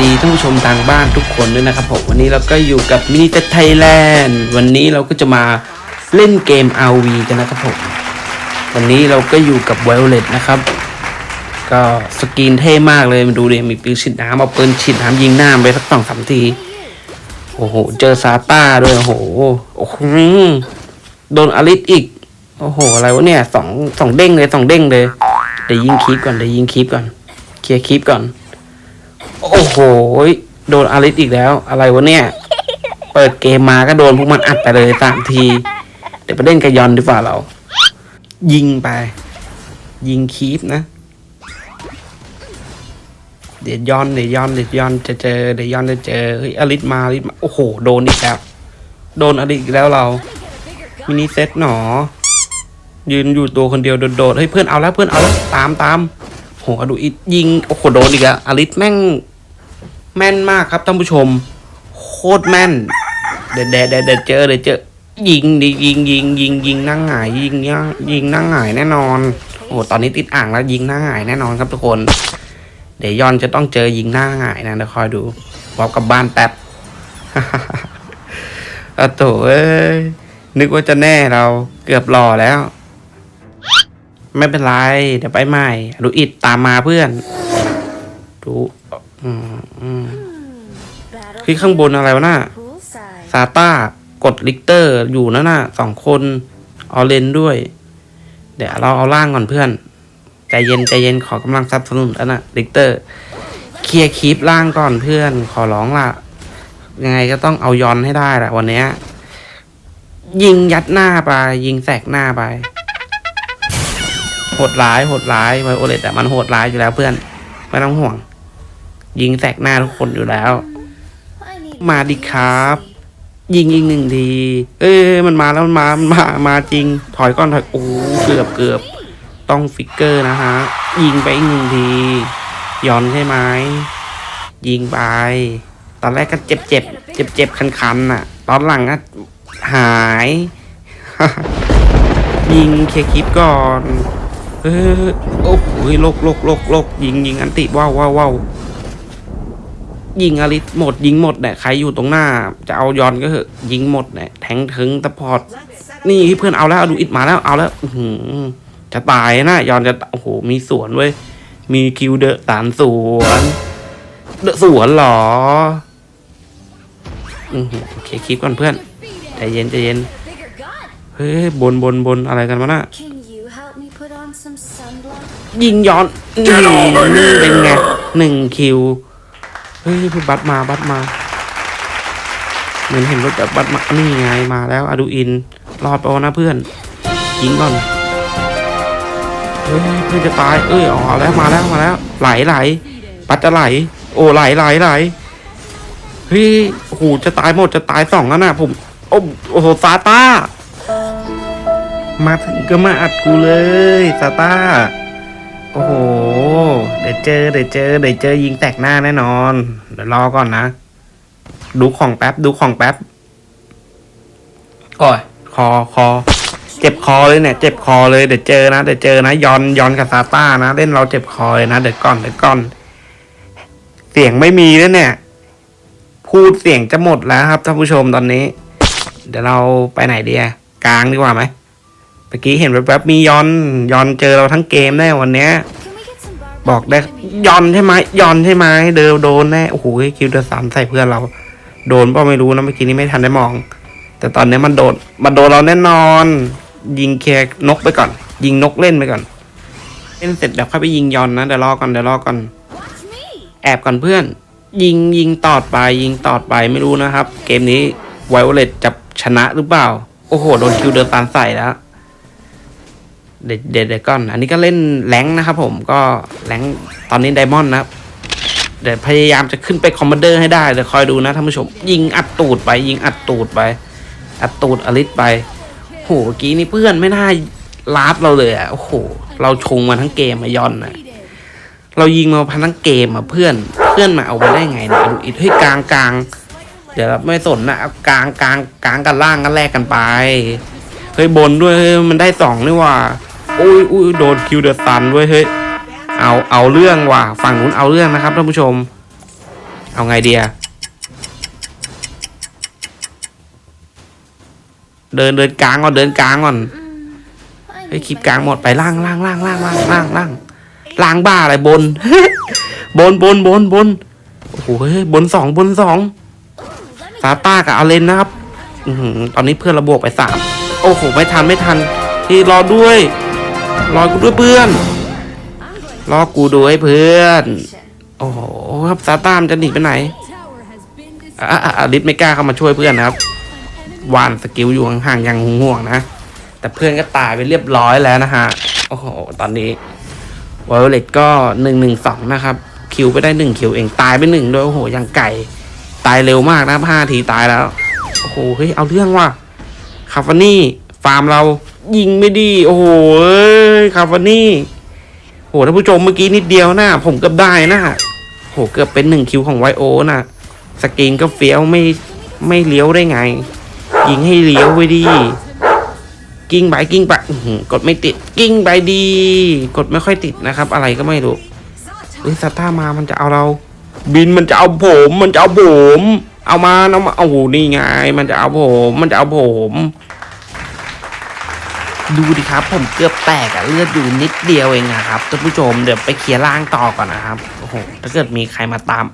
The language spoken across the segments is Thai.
ดีท่านผู้ชมทางบ้านทุกคนด้วยนะครับผมวันนี้เราก็อยู่กับมินิเตไทยแลนด์วันนี้เราก็จะมาเล่นเกม RV กันนะครับผมวันนี้เราก็อยู่กับ Violet นะครับ ก็สกรีนเท่มากเลยมาดูดิมีปืนฉีดน้ำเอาปืนฉีดน้ำยิงหน้าไปสักสองสามที โอ้โห เจอซาต้าด้วย โอ้โหโอ้โหโดนอลิสอีก โอ้โห อะไรวะเนี่ยสองสองเด้งเลยสองเด้งเลยเดี๋ยวยิงคลิปก่อนเดี๋ยวยิงคลิปก่อน เคลียร์คลิปก่อน โอ้โหโดนอลิสอีกแล้ว อะไรวะเนี่ย เปิดเกมมาก็โดนพวกมันอัดไปเลยสามที เดี๋ยวไปเล่นกับยอนดีกว่าเรา ยิงไป ยิงคลิปนะ เดี๋ยวยอนเดี๋ยวยอนเดี๋ยวยอนจะเจอเดี๋ยวยอนจะเจอเฮ้ยอลิสมาอลิสมาโอ้โหโดนอีกแล้วโดนอลิสอีกแล้วเรามินิเซตหนอ ยืนอยู่ตัวคนเดียวโดดๆเฮ้ยเพื่อนเอาแล้วเพื่อนเอาแล้วตามตามโหอดูอีกยิงโอ้โหโดนอีกแล้วอลิสแม่ง แม่นมากครับท่านผู้ชม โคตรแม่นเดี๋ยวเดี๋ยวเดี๋ยวเดี๋ยวเจอเดี๋ยวเจอยิงดิยิงยิงยิงยิงนั่งหงายยิงย่างยิงนั่งหงายแน่นอนโอ้โหตอนนี้ติดอ่างแล้วยิงหน้าหงายแน่นอนครับทุกคน เดี๋ยวยอนจะต้องเจอยิงหน้าหงายนะเดี๋ยวคอยดูบอกกับบ้านแป๊บอะโถเอ้ยนึกว่าจะแน่เราเกือบหล่อแล้ว ไม่เป็นไร เดี๋ยวไปใหม่ดูอิดตามมาเพื่อนดู อืมอืมคือข้างบนอะไรวะน่ะซาต้ากดลิกเตอร์อยู่นั่นน่ะสองคนออเลนด้วย เดี๋ยวเราเอาล่างก่อนเพื่อน ใจเย็นใจเย็นขอกำลังสนับสนุนแล้วนะลิกเตอร์ เคลียร์คลิปล่างก่อนเพื่อน ขอร้องล่ะ ยังไงก็ต้องเอายอนให้ได้แหละวันนี้ยยิงยัดหน้าไป ยิงแสกหน้าไป โหดร้าย โหดร้ายไวโอเลตแต่มันโหดร้ายอยู่แล้วเพื่อน ไม่ต้องห่วง ยิงแสกหน้าทุกคนอยู่แล้ว มาดิครับ ยิงอีกหนึ่งที เอ้ยมันมาแล้วมันมามันมามาจริง ถอยก่อนถอยโอ้เกือบเกือบต้องฟิกเกอร์นะฮะ ยิงไปอีกหนึ่งทีย้อนใช่ไหมยิงไป ตอนแรกก็เจ็บเจ็บเจ็บเจ็บคันคันๆน่ะ ตอนหลังก็หาย ยิงเคลียร์คลิปก่อนเออโอ้โหโลกโลกโลกโลกยิงยิงอันติว้าวว้าวว้าว ยิงอลิสหมดยิงหมดเนี่ยใครอยู่ตรงหน้า จะเอายอนก็เหอะยิงหมดเนี่ยแทงถึงตะพอดนี่เพื่อนเอาแล้วเอาดูอิดมาแล้วเอาแล้วอืจะตายนะยอนจะโอ้โหมีสวนเว้ยมีคิวเดอะสารสวนเดอะสวนเหรออือโอเคคลิปก่อนเพื่อนใจเย็นใจเย็นเฮ้ยบนบนบนอะไรกันวะน่ะยิงย้อนนี่เป็นไงหนึ่งคิว เฮ้ยพี่บัตมาบัตมา เหมือนเห็นรถแบบบัตมานี่ไงมาแล้วอะดูอิน รอดไปวนะเพื่อนยิงก่อนเฮ้ยเพื่อนจะตาย เอ้ยอ๋อแล้วมาแล้วมาแล้ว ไหลไหลปัดจะไหล โอ้ไหลไหลไหลเฮ้ยโอ้โหจะตายหมดจะตายสองแล้วนะผมโอ้โอ้โหซาต้ามาถึงก็มาอัดกูเลยซาต้า โอ้โห เดี๋ยวเจอ เดี๋ยวเจอ เดี๋ยวเจอยิงแตกหน้าแน่นอน เดี๋ยวรอก่อนนะ ดูของแป๊บ ดูของแป๊บโอ้ยคอคอ เจ็บคอเลยเนี่ย เจ็บคอเลย เดี๋ยวเจอนะ เดี๋ยวเจอนะยอนยอนกับซาต้านะ เล่นเราเจ็บคอเลยนะ เดี๋ยวก่อน เดี๋ยวก่อน เสียงไม่มีแล้วเนี่ย พูดเสียงจะหมดแล้วครับท่านผู้ชมตอนนี้ เดี๋ยวเราไปไหนดีอะกลางดีกว่าไหม เมื่อกี้เห็นแวบมียอนยอนเจอเราทั้งเกมแน่วันเนี้ยบอกได้ยอนใช่ไหมยอนใช่ไหมเดินโดนแน่โอ้โหคิวเดอร์สามใส่เพื่อนเรา โดนเปล่าไม่รู้นะเมื่อกี้นี้ไม่ทันได้มอง แต่ตอนนี้มันโดนมันโดนเราแน่นอน ยิงแค่นกไปก่อน ยิงนกเล่นไปก่อนเล่นเสร็จเดี๋ยวค่อยไปยิงยอนนะเดี๋ยวรอก่อนเดี๋ยวรอก่อนแอบก่อนเพื่อน ยิงยิงตอดไปยิงตอดไปไม่รู้นะครับ เกมนี้ไวโอเลตจะชนะหรือเปล่า โอ้โห โดนคิวเดินตานใส่แล้ว เด็ดเด็ดเด็ดก่อน อันนี้ก็เล่นแรงนะครับผมก็แรงตอนนี้ไดมอนด์นะครับเดี๋ยวพยายามจะขึ้นไปคอมมานเดอร์ให้ได้เดี๋ยวคอยดูนะท่านผู้ชม ยิงอัดตูดไป ยิงอัดตูดไป อัดตูดอลิสไปโหเมื่อกี้นี่เพื่อนไม่น่าลาบเราเลยอะโอ้โห เราชงมาทั้งเกมมายอนนะเรายิงมาพันทั้งเกมอะเพื่อนเพื่อนมาเอาไปได้ไงเนี่ยดูอิดเฮ้ยกลางกลางเดี๋ยวไม่สนนะเอากลางกลางกลางกันล่างกันแลกกันไปเฮ้ยบนด้วยเฮ้ยมันได้สองนี่ว่า อุ้ยอุ้ยโดนคิวเดอะซันด้วยเฮ้ยเอาเอาเรื่องว่ะฝั่งนู้นเอาเรื่องนะครับท่านผู้ชม เอาไงเดียเดินเดินกลางก่อนเดินกลางก่อน I เฮ้ยคลิปกลางหมดไปล่างล่างล่างล่างล่างล่างล่างล่างบ้าอะไรบนบนบนบนบนโอ้โหเฮ้ยบนสองบนสองซาต้ากับอาเลนนะครับอือหือตอนนี้เพื่อนระบวกไปสามโอ้โหไม่ทันไม่ทันที่รอด้วย รอกูด้วยเพื่อน รอกูด้วยเพื่อน โอ้โหครับซาต้ามนจะหนีไปไหนอะอะอะลิศไม่กล้าเข้ามาช่วยเพื่อนนะครับวานสกิลอยู่ห่างๆย่างห่วงนะ แต่เพื่อนก็ตายไปเรียบร้อยแล้วนะฮะ โอ้โห ตอนนี้วอลเลตก็หนึ่งหนึ่งสองนะครับ คิวไปได้หนึ่งคิวเองตายไปหนึ่งด้วยโอ้โห ยังไก่ ตายเร็วมากนะห้าทีตายแล้ว โอ้โห เฮ้ย เอาเรื่องว่ะคาฟานี่ ฟาร์มเรา ยิงไม่ดี โอ้โหเอ้ยคาฟานี่โหท่านผู้ชมเมื่อกี้นิดเดียวนะผมเกือบได้นะโหเกือบเป็นหนึ่งคิวของไวโอนะสกรีนก็เฟี้ยวไม่ไม่เลี้ยวได้ไง ยิงให้เลี้ยวไว้ดีกิ้งไปกิ้งไปกดไม่ติดกิ้งไปดี กดไม่ค่อยติดนะครับ อะไรก็ไม่รู้เฮ้ยซาต้ามามันจะเอาเรา บินมันจะเอาผม มันจะเอาผม เอามาเอามาโอ้โหนี่ไง มันจะเอาผม มันจะเอาผม ดูดิครับ ผมเกือบแตกอะเลือดอยู่นิดเดียวเองนะครับท่านผู้ชมเดี๋ยวไปเคลียร์ล่างต่อก่อนนะครับโอ้โหถ้าเกิดมีใครมาตาม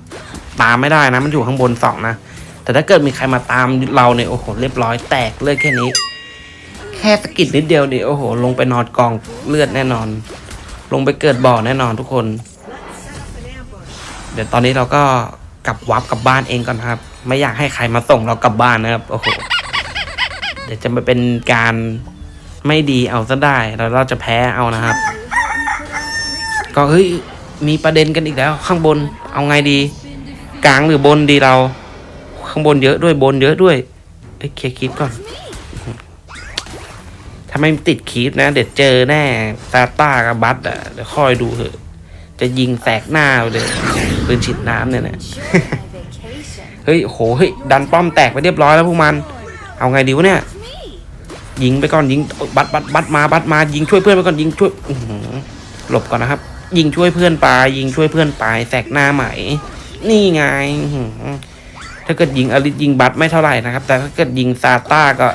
ตามไม่ได้นะ มันอยู่ข้างบนสองนะแต่ถ้าเกิดมีใครมาตามเราเนี่ยโอ้โหเรียบร้อยแตกเลือดแค่นี้ แค่สกิดนิดเดียวดิโอ้โห ลงไปนอนกองเลือดแน่นอน ลงไปเกิดบ่อแน่นอนทุกคน เดี๋ยวตอนนี้เราก็กลับวับกลับบ้านเองก่อนครับ ไม่อยากให้ใครมาส่งเรากลับบ้านนะครับโอ้โหเดี๋ยวจะมาเป็นการ ไม่ดีเอาซะได้แล้วเราจะแพ้เอานะครับ ก็เฮ้ยมีประเด็นกันอีกแล้ว ข้างบนเอาไงดี กลางหรือบนดีเรา ข้างบนเยอะด้วยบนเยอะด้วยเอ้ยเคลียร์คลิปก่อนถ้าไม่ติดคลิปนะ เดี๋ยวเจอแน่ซาต้ากับบัตอะเดี๋ยวคอยดูเถอะ จะยิงแสกหน้าเลยปืนฉีดน้ำเนี่ยนะเฮ้ยโหเฮ้ยดันป้อมแตกไปเรียบร้อยแล้วพวกมัน เอาไงดีวะเนี่ย ยิงไปก่อนยิงบัตบัตบัตมาบัตมายิงช่วยเพื่อนไปก่อนยิงช่วยอืหลบก่อนนะครับ ยิงช่วยเพื่อนไปยิงช่วยเพื่อนไปแสกหน้าใหม่นี่ไงถ้าเกิดยิงอลิสยิงบัตไม่เท่าไหร่นะครับ แต่ถ้าเกิดยิงซาต้าก็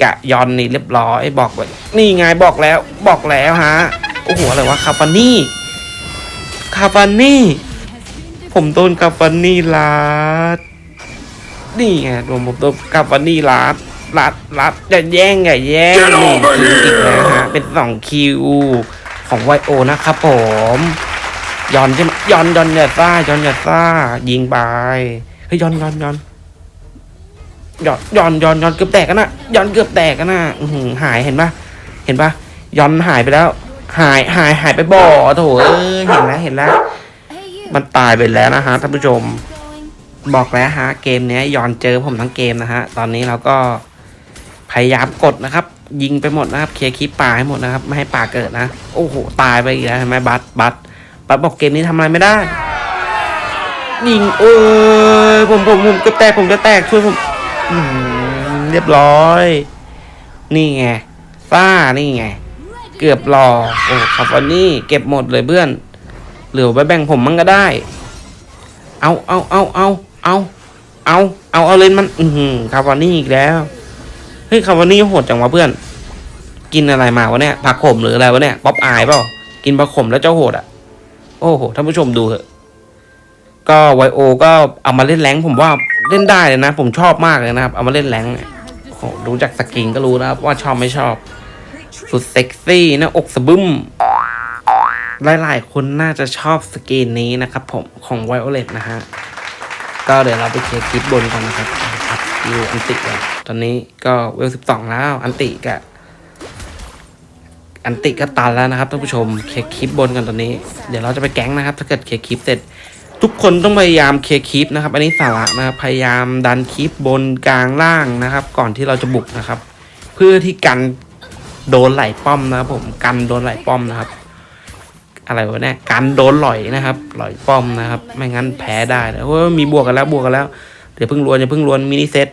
กะยอนนี่เรียบร้อยบอกไว้นี่ไงบอกแล้วบอกแล้วฮะโอ้โหอะไรวะคาฟานี่คาฟานี่ผมโดนคาฟานี่ลาดนี่ไงผมโดนคาฟานี่ลาด ลาดลาดอย่าแย่งอย่าแย่ง Get นี่ over คิว here อีกแล้วฮะเป็นสองคิวของไวโอนะครับผมยอนใช่ไหมยอนยอนอย่าซ่ายอนอย่าซ่า ยิงไปเฮ้ยยอนยอนยอนย้อนย้อนย้อนย้อนเกือบแตกกันนะย้อนเกือบแตกกันนะอื้อหือหายเห็นปะเห็นปะย้อนหายไปแล้ว หายหายหายไปบ่อโถเอ้ยเห็นแล้วเห็นแล้ว Hey you. มันตายไปแล้วนะฮะท่านผู้ชม Going. บอกแล้วฮะ เกมเนี้ยย้อนเจอผมทั้งเกมนะฮะ ตอนนี้เราก็พยายามกดนะครับ ยิงไปหมดนะครับ เคลียร์คลิปป่าให้หมดนะครับ ไม่ให้ป่าเกิดนะ โอ้โห ตายไปอีกแล้วเห็นไหมบัตบัตบัตบอกเกมนี้ทำอะไรไม่ได้ ยิงเอ้ยผมผมผมก็แตกผมจะแตกช่วยผมเรียบร้อย นี่ไงฟ้านี่ไง เกือบรอโอ้ครับวันนี้เก็บหมดเลยเพื่อน เหลือไว้แบ่งผมมั่งก็ได้ เอาเอาเอาเอาเอาเอาเอาเอาเลนมัน อือคาร์วานี่อีกแล้ว เฮ้ยคาร์วานี่โหดจังวะเพื่อน กินอะไรมาวะเนี่ยผักขมหรืออะไรวะเนี่ยป๊อปอายเปล่ากินผักขมแล้วเจ้าโหดอะ โอ้โหท่านผู้ชมดูเถอะ ก็ไวโอก็เอามาเล่นแรงผมว่าเล่นได้เลยนะ ผมชอบมากเลยนะครับ เอามาเล่นแรงเนี่ยโอ้โหดูจากสกินก็รู้นะครับ ว่าชอบไม่ชอบ สุดเซ็กซี่หนะอกสะบึ้มหลายๆคนน่าจะชอบสกินนี้นะครับ ผมของไวโอเลตนะฮะก็เดี๋ยวเราไปเคลียร์คลิปบนกันนะครับ อัพยูอันติกันตอนนี้ก็เวลสิบสองแล้ว อันติกะอันติก็ตันแล้วนะครับท่านผู้ชมเคลียร์คลิปบนกันตอนนี้ เดี๋ยวเราจะไปแก๊งนะครับ ถ้าเกิดเคลียร์คลิปเสร็จ ทุกคนต้องพยายามเคลียร์คลิปนะครับ อันนี้สาระนะครับพยายามดันคลิปบนกลางล่างนะครับ ก่อนที่เราจะบุกนะครับ เพื่อที่กันโดนไหลป้อมนะครับ ผมกันโดนไหลป้อมนะครับ อะไรวะเนี่ยกันโดนหลอยนะครับหลอยป้อมนะครับ ไม่งั้นแพ้ได้นะเพราะว่ามีบวกกันแล้วบวกกันแล้ว เดี๋ยวเพิ่งรวนอย่าเพิ่งรวนมินิเซต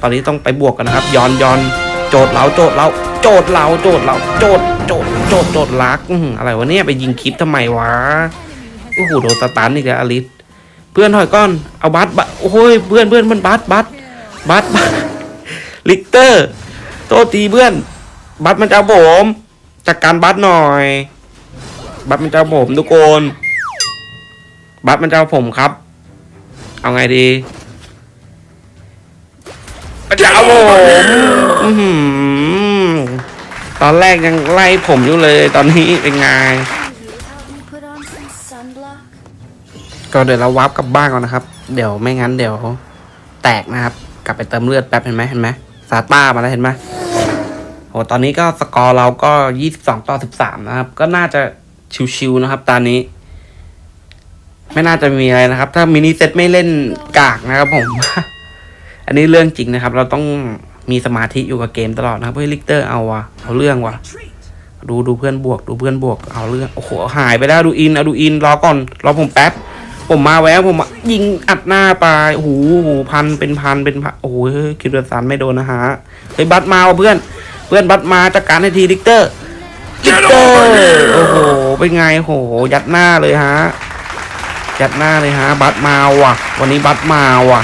ตอนนี้ต้องไปบวกกันนะครับย้อนย้อนโจดเราโจดเราโจดเราโจดเราโจดโจดโจดโจดลักอะไรวะเนี่ยไปยิงคลิปทำไมวะโอ้โหโดนสตันอีกแล้วอลิสเพื่อนถอยก้อนเอาบัสบัสโอ้ยเพื่อนเพื่อนมันบัสบัสบัสบัสลิกเตอร์โทษทีเพื่อน บัสมันจะผมจัดการบัสหน่อย บัสมันจะผมทุกคนบัสมันจะผมครับ เอาไงดี จะเอาผมอื้อหือตอนแรกยังไล่ผมอยู่เลย ตอนนี้เป็นไง Can you help me put on some sunblock? ก็เดี๋ยวเราวาร์ปกลับบ้านก่อนนะครับ เดี๋ยวไม่งั้นเดี๋ยว แตกนะครับ กลับไปเติมเลือดแป๊บเห็นไหมเห็นไหมซาต้ามาแล้วเห็นไหมโหตอนนี้ก็สกอร์เราก็ยี่สิบสองต่อสิบสามนะครับ ก็น่าจะชิวๆนะครับ ตอนนี้ ไม่น่าจะมีอะไรนะครับ ถ้ามินิเซตไม่เล่นกากนะครับผม อันนี้เรื่องจริงนะครับ เราต้องมีสมาธิอยู่กับเกมตลอดนะครับเฮ้ยลิกเตอร์เอาวะเอาเรื่องวะดูดูเพื่อนบวก ดูเพื่อนบวกเอาเรื่องโอ้โหหายไปแล้วดูอินเอาดูอินรอก่อนรอผมแป๊บ ผมมาแววผมยิงอัดหน้าไปโอ้โหพันเป็นพันเป็นพันโอ้โหคิดว่าสันไม่โดนนะฮะเฮ้ยบัตมาว่ะเพื่อน เพื่อนบัตมาจัดการให้ทีลิกเตอร์ลิกเตอร์โอ้โหเป็นไงโอ้โหยัดหน้าเลยฮะยัดหน้าเลยฮะ บัตมาว่ะ วันนี้บัตมาว่ะ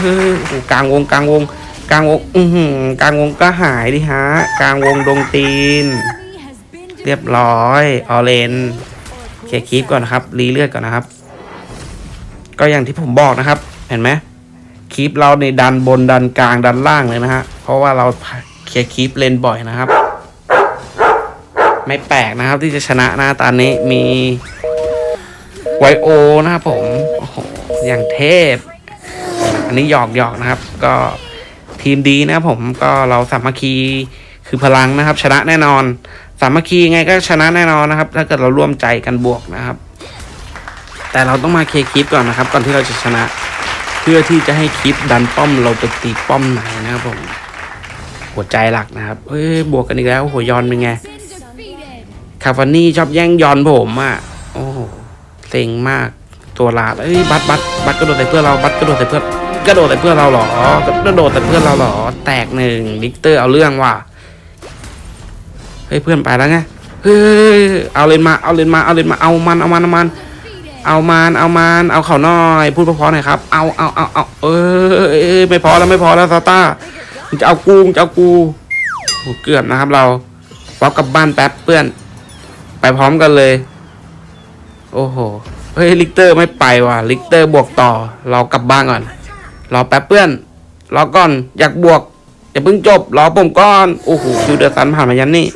เฮ้ยโอ้กลางวงกลางวง กลางวง อือหือกลางวงก็หายดิฮะ กลางวงดงตีน เรียบร้อยออเรนเคลียร์คลิปก่อนนะครับ รีเลือดก่อนนะครับ ก็อย่างที่ผมบอกนะครับ เห็นไหมคลิปเราในดันบนดันกลางดันล่างเลยนะฮะ เพราะว่าเราเคลียร์คลิปเลนบ่อยนะครับ ไม่แปลกนะครับที่จะชนะนะตอนนี้มีไวโอนะครับผม โอ้โห อย่างเทพ อันนี้หยอกหยอกนะครับ ก็ทีมดีนะครับผมก็เราสามัคคีคือพลังนะครับ ชนะแน่นอน สามัคคีไงก็ชนะแน่นอนนะครับ ถ้าเกิดเราร่วมใจกันบวกนะครับ แต่เราต้องมาเคคลิปก่อนนะครับ ก่อนที่เราจะชนะ เพื่อที่จะให้คลิปดันป้อมเราไปตีป้อมไหนนะครับผมหัวใจหลักนะครับเฮ้ยบวกกันอีกแล้วหัวยอนเป็นไงคาฟานี่ชอบแย่งยอนผมอะโอ้เซ็งมากตัวลาดเอ้ยบัตบัตบัตกระโดดใส่เพื่อนเราบัตกระโดดใส่เพื่อน กระโดดใส่เพื่อนเราหรอกระโดดใส่เพื่อนเราหรอ แตกหนึ่งลิกเตอร์เอาเรื่องว่ะเฮ้ยเพื่อนไปแล้วไงเฮ้ยเอาเลนมาเอาเลนมาเอาเลนมาเอามันเอามันเอามันเอามันเอามันเอาเขาหน่อยพูดเพราะๆหน่อยครับ เอาเอาเอาเอาเออเอยไม่พอแล้วไม่พอแล้วซาต้ามึงจะเอากูงจะเอากูโหเกือบนะครับ เราวับกลับบ้านแป๊บเพื่อน ไปพร้อมกันเลย โอ้โหเฮ้ยลิกเตอร์ไม่ไปว่ะลิกเตอร์บวกต่อ เรากลับบ้านก่อน รอแป๊บเพื่อน รอก่อนอยากบวกอย่าเพิ่งจบ รอผมก่อนโอ้โหคิวเดอร์ซันผ่านมายันนี่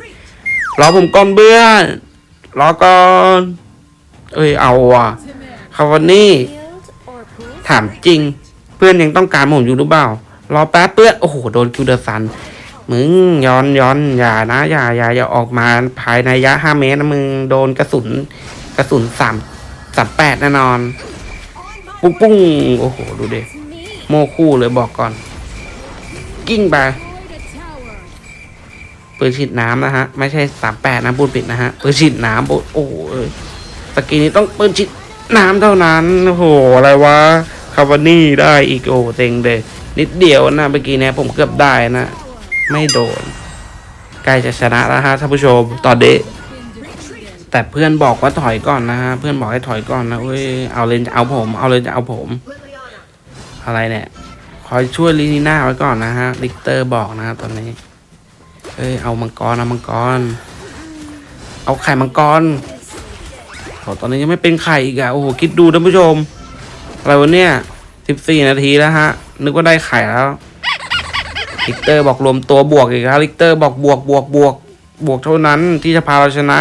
รอผมก่อนเพื่อนรอก่อนเอ้ยเอาว่ะคาวันนี่ถามจริง เพื่อนยังต้องการผมอยู่หรือเปล่ารอแป๊บเพื่อนโอ้โหโดนคิวเดอร์ซันมึงย้อนย้อนอย่านะอย่าอย่าอย่าออกมาภายในระยะห้าเมตรนะมึงโดนกระสุนกระสุนสามสามแปดแน่นอน ปุ้งปุ้งโอ้โห ดูเดิ Me. โม่คู่เลยบอกก่อน กิ้งไปปืนฉีดน้ำนะฮะ ไม่ใช่สามแปดนะพูดผิดนะฮะปืนฉีดน้ำโอ้โอ้โหเอ้ยสกีนี้ต้องปืนฉีดน้ำเท่านั้นโอ้โหอะไรวะคาวานี่ได้อีกโอ้เต็งเลยนิดเดียวนะเมื่อกี้เนี่ยผมเกือบได้นะ ไม่โดนใกล้จะชนะแล้วฮะท่านผู้ชมตอนเดะแต่เพื่อนบอกว่าถอยก่อนนะฮะเพื่อนบอกให้ถอยก่อนนะเว้ยเอาเลยจะเอาผม เอาเลยจะเอาผม อะไรเนี่ย คอยช่วยลินีน่าไว้ก่อนนะฮะลิกเตอร์บอกนะตอนนี้ เอ้ย เอามังกรเอามังกร เอาไข่มังกรโหตอนนี้ยังไม่เป็นไข่อีกอะโอ้โห คิดดูท่านผู้ชม อะไรวะเนี่ยสิบสี่นาทีแล้วฮะ นึกว่าได้ไข่แล้วลิกเตอร์บอกรวมตัวบวกอีกแล้วลิกเตอร์บอกบวกบวกบวกบวกเท่านั้นที่จะพาเราชนะ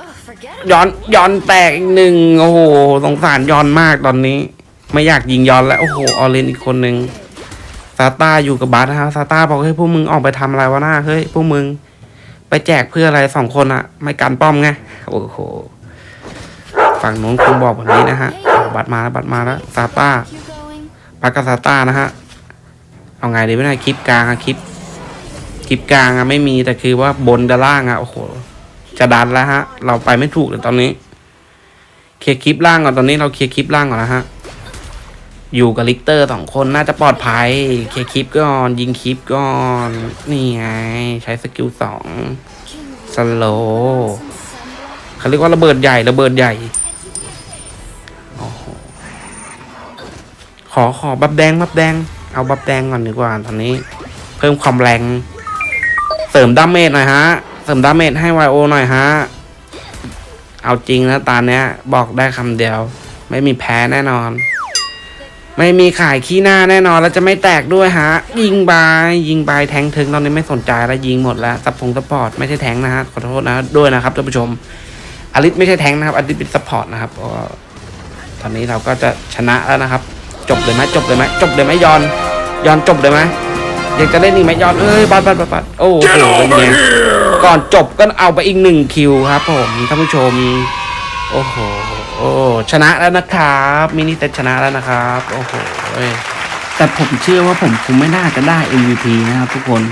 Oh, forget ย้อนย้อนแตกอีกหนึ่งโอ้โหสงสารย้อนมากตอนนี้ ไม่อยากยิงย้อนแล้ว โอ้โห ออเรนอีกคนหนึ่งซาต้าอยู่กับบัสนะฮะซาต้าบอกเฮ้พวกมึงออกไปทำอะไรวะหน้าเฮ้ยพวกมึง ไปแจกเพื่ออะไรสองคนอะไม่กันป้อมไงโอ้โหฝั่งนู้นคงบอกแบบนี้นะฮะเอาบัตรมาแล้วบัตรมาแล้วซาต้า you going. บัตรกับซาต้านะฮะเอาไงดีไม่ได้คลิปกลางอะคลิปคลิปกลางอะไม่มีแต่คือว่าบนกับล่างอะโอ้โห จะดันแล้วฮะ เราไปไม่ถูกเลยตอนนี้ เคลียร์คลิปล่างก่อนตอนนี้เราเคลียร์คลิปล่างก่อนนะฮะ อยู่กับลิกเตอร์สองคนน่าจะปลอดภัย เคคลิปก่อน ยิงคลิปก่อน นี่ไง ใช้สกิลสองสโลเขาเรียกว่าระเบิดใหญ่ระเบิดใหญ่โอ้โหขอขอบับแดงบับแดง เอาบับแดงก่อนดีกว่าตอนนี้ เพิ่มความแรง เสริมดาเมจหน่อยฮะ เสริมดาเมจให้ไวโอหน่อยฮะ เอาจริงนะตาเนี้ย บอกได้คำเดียว ไม่มีแพ้แน่นอน ไม่มีขายขี้หน้าแน่นอนแล้วจะไม่แตกด้วยฮะ ยิงบายยิงบายแทงถึงตอนนี้ไม่สนใจแล้วยิงหมดแล้วซับพงซัพพอร์ตไม่ใช่แทงนะฮะขอโทษนะด้วยนะครับท่านผู้ชมอลิสไม่ใช่แทงนะครับอลิสเป็นซัพพอร์ตนะครับก็ตอนนี้เราก็จะชนะแล้วนะครับ จบเลยไหมจบเลยไหมจบเลยไหมยอนยอนจบเลยไหมยังจะเล่นอีกไหมยอนเอ้ยบัดบัดบัดบัดโอ้โหเป็นไงก่อนจบก็เอาไปอีกหนึ่งคิวครับ ผมท่านผู้ชม โอ้โห โอ้ชนะแล้วนะครับมินิเต็ชนะแล้วนะครับ โอ้โหแต่ผมเชื่อว่าผมคงไม่น่าจะได้ MVP นะครับทุกคน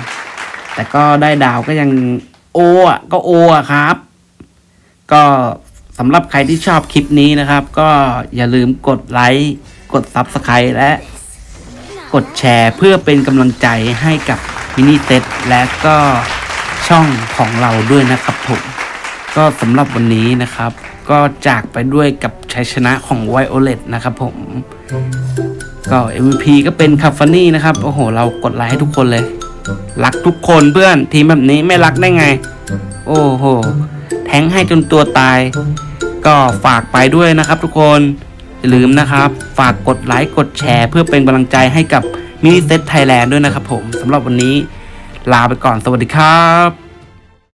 แต่ก็ได้ดาวก็ยังโออะก็โออะครับ ก็สำหรับใครที่ชอบคลิปนี้นะครับ ก็อย่าลืมกดไลค์ กด Subscribe และกดแชร์เพื่อเป็นกำลังใจให้กับมินิเต็และก็ช่องของเราด้วยนะครับผม ก็สำหรับวันนี้นะครับ ก็จากไปด้วยกับชัยชนะของไวโอเลตนะครับผม ก็ MVP ก็เป็นคาฟานี่นะครับ โอ้โห เรากดไลค์ให้ทุกคนเลย รักทุกคนเพื่อน ทีมแบบนี้ไม่รักได้ไง โอ้โห แทงให้จนตัวตาย ก็ฝากไปด้วยนะครับทุกคนอย่าลืมนะครับ ฝากกดไลค์กดแชร์เพื่อเป็นกำลังใจให้กับมินิเซตไทยแลนด์ด้วยนะครับผมสำหรับวันนี้ลาไปก่อนสวัสดีครับ